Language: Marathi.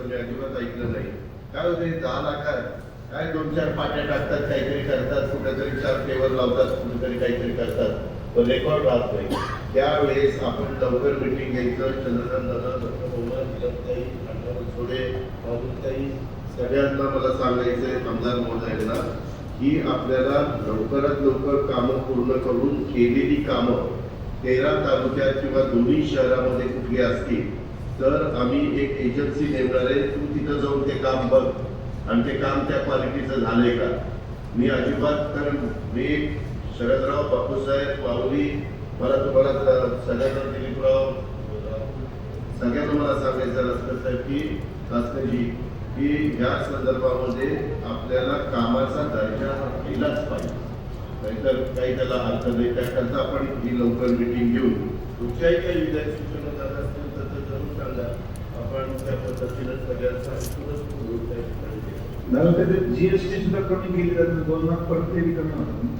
लोकांचं अजिबात ऐकलं नाही. काय होते दहा लाखात काय दोन चार पाट्या टाकतात काहीतरी करतात कुठेतरी चार टेबल लावतात कुठेतरी काहीतरी करतात. पण रेकॉर्ड राहत नाही. त्यावेळेस आपण लवकर मिटिंग घ्यायचं. चंद्रकांत दादा डॉक्टर निलमताई अण्णा छोडे बाबूताई सगळ्यांना मला सांगायचंय आमदार महोदयांना की आपल्याला लवकरात लवकर कामं पूर्ण करून केलेली कामं तेरा तालुक्यात किंवा दोन्ही शहरामध्ये कुठली असतील तर आम्ही एक एजन्सी नेमणार आहे. तू तिथं जाऊन ते काम बघ. आणि ते काम त्या क्वालिटीचं झालंय का? मी अजिबात कारण मी शरदराव बापूसाहेब माऊली मला तुम्हाला सगळ्यांना दिलीपराव सगळ्यांना मला सांगायचं असतं साहेब की शासनाची की या संदर्भामध्ये आपल्याला कामाचा दर्जा हा केलाच पाहिजे. नाहीतर काही त्याला अर्थ नाही. त्याकरता आपण ही लवकर मिटिंग घेऊन तुमच्याही काही विधायक सूचना झाल्या असतील तर ते जरूर सांगा आपण त्या पद्धतीनं सगळ्यांचा ऐकूनच पुढे त्या ठिकाणी घेऊ. जीएसटी सुद्धा कमी केली जाते. दोन लाख परत केली कमी होतात